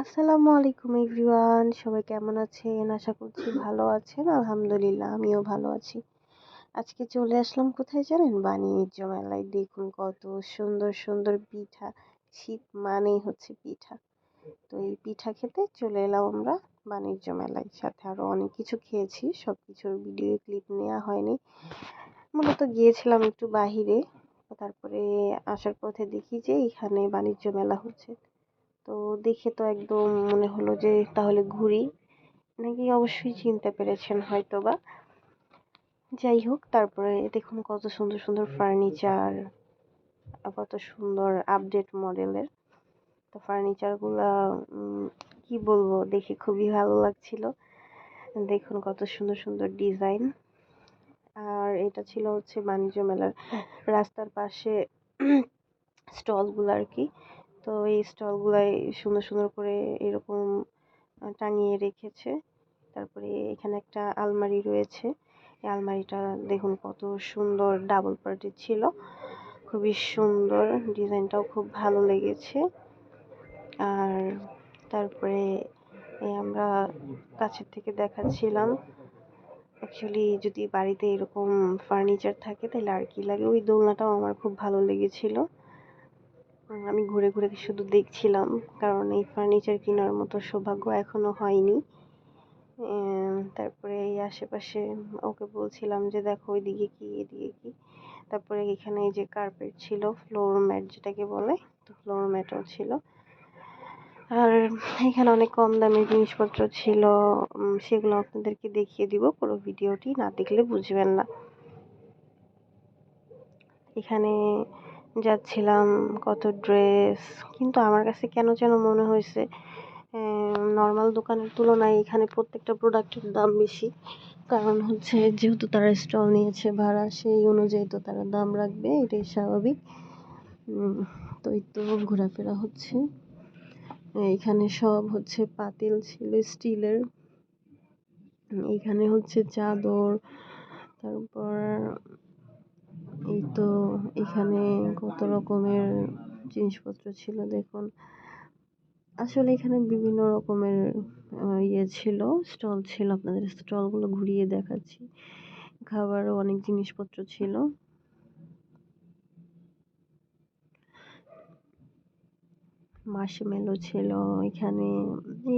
আসসালামু আলাইকুম এভরিওয়ান, সবাই কেমন আছেন? আশা করছি ভালো আছেন, আলহামদুলিল্লাহ আমিও ভালো আছি। আজকে চলে আসলাম কোথায় জানেন? বাণিজ্য মেলায়। দেখুন কত সুন্দর সুন্দর পিঠা শীত মানেই হচ্ছে পিঠা। তো এই পিঠা খেতে চলে এলাম আমরা বাণিজ্য মেলায়। সাথে আরও অনেক কিছু খেয়েছি সব কিছুর ভিডিও ক্লিপ নেওয়া হয়নি। মূলত গিয়েছিলাম একটু বাহিরে, তারপরে আসার পথে দেখি যে এখানে বাণিজ্য মেলা হচ্ছে। তো দেখে তো একদম মনে হলো যে তাহলে ঘুরি। নাকি অবশ্যই চিনতে পেরেছেন হয়তো বা যাই হোক, তারপরে দেখুন কত সুন্দর সুন্দর ফার্নিচার কত সুন্দর আপডেট মডেলের। তো ফার্নিচারগুলো কি বলব, দেখে খুবই ভালো লাগছিল। দেখুন কত সুন্দর সুন্দর ডিজাইন। আর এটা ছিল হচ্ছে বাণিজ্য মেলার রাস্তার পাশে স্টলগুলো আর কি। তো এই স্টলগুলাই সুন্দর সুন্দর করে এরকম টাঙিয়ে রেখেছে। তারপরে এখানে একটা আলমারি রয়েছে। এই আলমারিটা দেখুন কত সুন্দর ডাবল পার্টির ছিল। খুবই সুন্দর, ডিজাইনটাও খুব ভালো লেগেছে। আর তারপরে এই আমরা কাছের থেকে দেখাচ্ছিলাম। অ্যাকচুয়ালি যদি বাড়িতে এরকম ফার্নিচার থাকে তাহলে আর কি লাগে? ওই দোলনাটাও আমার খুব ভালো লেগেছিলো। আমি ঘুরে ঘুরে শুধু দেখছিলাম, কারণ এই ফার্নিচার কেনার মতো সৌভাগ্য এখনও হয়নি। তারপরে এই আশেপাশে ওকে বলছিলাম যে, দেখো ওইদিকে কি, এদিকে কি। তারপরে এখানে এই যে কার্পেট ছিল ফ্লোর ম্যাট যেটাকে বলে, তো ফ্লোর ম্যাটও ছিল। আর এখানে অনেক কম দামের জিনিসপত্র ছিল সেগুলো আপনাদেরকে দেখিয়ে দিব, পুরো ভিডিওটি না দেখলে বুঝবেন না। এখানে যাচ্ছিলাম, কত ড্রেস কিন্তু আমার কাছে কেন যেন মনে হয়েছে নর্মাল দোকানের তুলনায় এখানে প্রত্যেকটা প্রোডাক্টের দাম বেশি। কারণ হচ্ছে যেহেতু তারা স্টল নিয়েছে ভাড়া, সেই অনুযায়ী তো তারা দাম রাখবে, এটাই স্বাভাবিক। তো এই তো ঘোরাফেরা হচ্ছে। এখানে সব হচ্ছে পাতিল ছিল, স্টিলের। এখানে হচ্ছে চাদর, তারপর এখানে কত রকমের জিনিসপত্র ছিল, দেখুন। আসলে এখানে বিভিন্ন রকমের ইয়ে ছিল, স্টল ছিল আপনাদের। স্টলগুলো ঘুরিয়ে দেখাচ্ছি। খাবারও অনেক জিনিসপত্র ছিল। মার্শমেলো ছিল এখানে।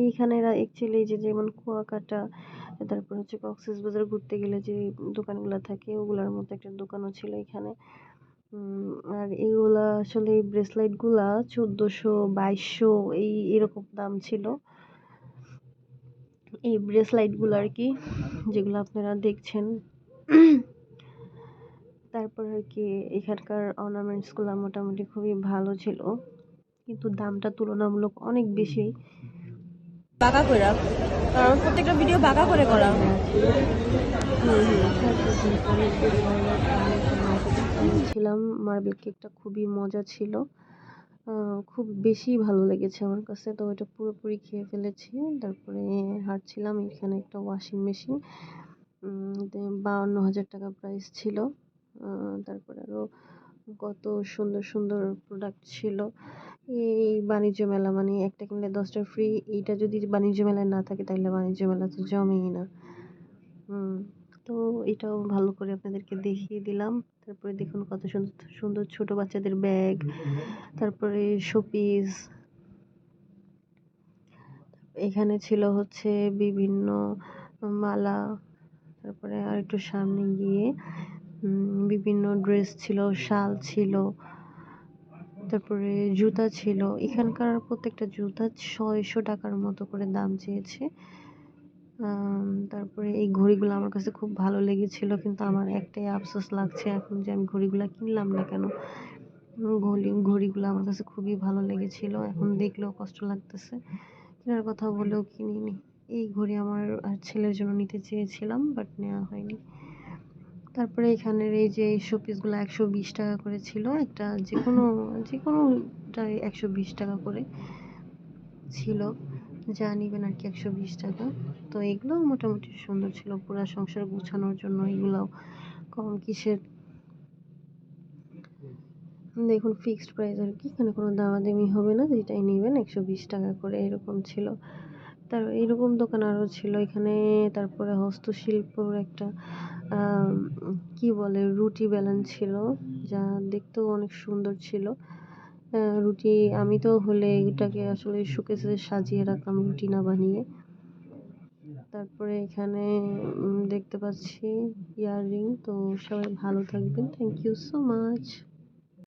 এইখানে অ্যাকচুয়ালি যে যেমন কুয়াকাটা, তারপর হচ্ছে কক্সেস বাজার ঘুরতে গেলে যে দোকানগুলো থাকে, ওগুলোর মতো একটা দোকানও ছিল এখানে। আর এগুলা আসলে এই ব্রেসলেটগুলা চোদ্দোশো বাইশশো এই এরকম দাম ছিল। এই ব্রেসলাইটগুলো আর কি যেগুলো আপনারা দেখছেন। তারপর আর কি এখানকার অর্নামেন্টসগুলো মোটামুটি খুবই ভালো ছিল। কিন্তু দামটা তুলনামূলক অনেক বেশি। বাঁকা করে কারণ প্রত্যেকটা ভিডিও বাঁকা করে করা। ছিলাম মার্বেল কেকটা খুবই মজা ছিল। খুব বেশি ভালো লেগেছে আমার কাছে, তো ওটা পুরোপুরি খেয়ে ফেলেছি। তারপরে হাঁটছিলাম, এখানে একটা ওয়াশিং মেশিন বাউন্ন হাজার টাকা প্রাইস ছিল। তারপরে আরও কত সুন্দর সুন্দর প্রোডাক্ট ছিল। এই বাণিজ্য মেলা মানে একটা কিনলে দশটা ফ্রি এইটা যদি বাণিজ্য মেলায় না থাকে, তাহলে বাণিজ্য মেলা তো জমেই না। তো এটাও ভালো করে আপনাদেরকে দেখিয়ে দিলাম। তারপরে দেখুন কত সুন্দর সুন্দর ছোট বাচ্চাদের ব্যাগ, তারপরে শোপিস। এখানে ছিল হচ্ছে বিভিন্ন মালা, তারপরে আর একটু সামনে গিয়ে বিভিন্ন ড্রেস ছিল, শাল ছিল, তারপরে জুতা ছিল। এখানকার প্রত্যেকটা জুতা ছয়শো টাকার মতো করে দাম চেয়েছে। তারপরে এই ঘড়িগুলো আমার কাছে খুব ভালো লেগেছিল, কিন্তু আমার একটাই আফসোস লাগছে এখন যে আমি ঘড়িগুলো কিনলাম না কেন। ঘড়ি, ঘড়িগুলো আমার কাছে খুবই ভালো লেগেছিল, এখন দেখলেও কষ্ট লাগতেছে। কেনার কথা বলেও কিনিনি। এই ঘড়ি আমার ছেলের জন্য নিতে চেয়েছিলাম বাট নেওয়া হয়নি। তারপরে এখানের এই যে শোপিসগুলো একশো বিশ টাকা করে ছিল, একটা যে কোনো যে কোনোটাই একশো বিশ টাকা করে ছিল। যা নিবেন আর কি একশো বিশ টাকা। তো এগুলো মোটামুটি সুন্দর ছিল পুরো সংসার গুছানোর জন্য এগুলো কম কিসের? দেখুন ফিক্সড প্রাইস আর কি, এখানে কোনো দামাদামি হবে না, যেটাই নেবেন একশো বিশ টাকা করে এরকম ছিল। তার এরকম দোকান আরও ছিল, এখানে তারপরে হস্তশিল্পর একটা কি বলে রুটি ব্যালেন্স ছিল, যা দেখতেও অনেক সুন্দর ছিল। রুটি, আমি তো হলে এটাকে আসলে শোকেসে সাজিয়ে রাখলাম রুটি না বানিয়ে। তারপরে এখানে দেখতে পাচ্ছি ইয়াররিং, তো সবাই ভালো থাকবেন। Thank you so much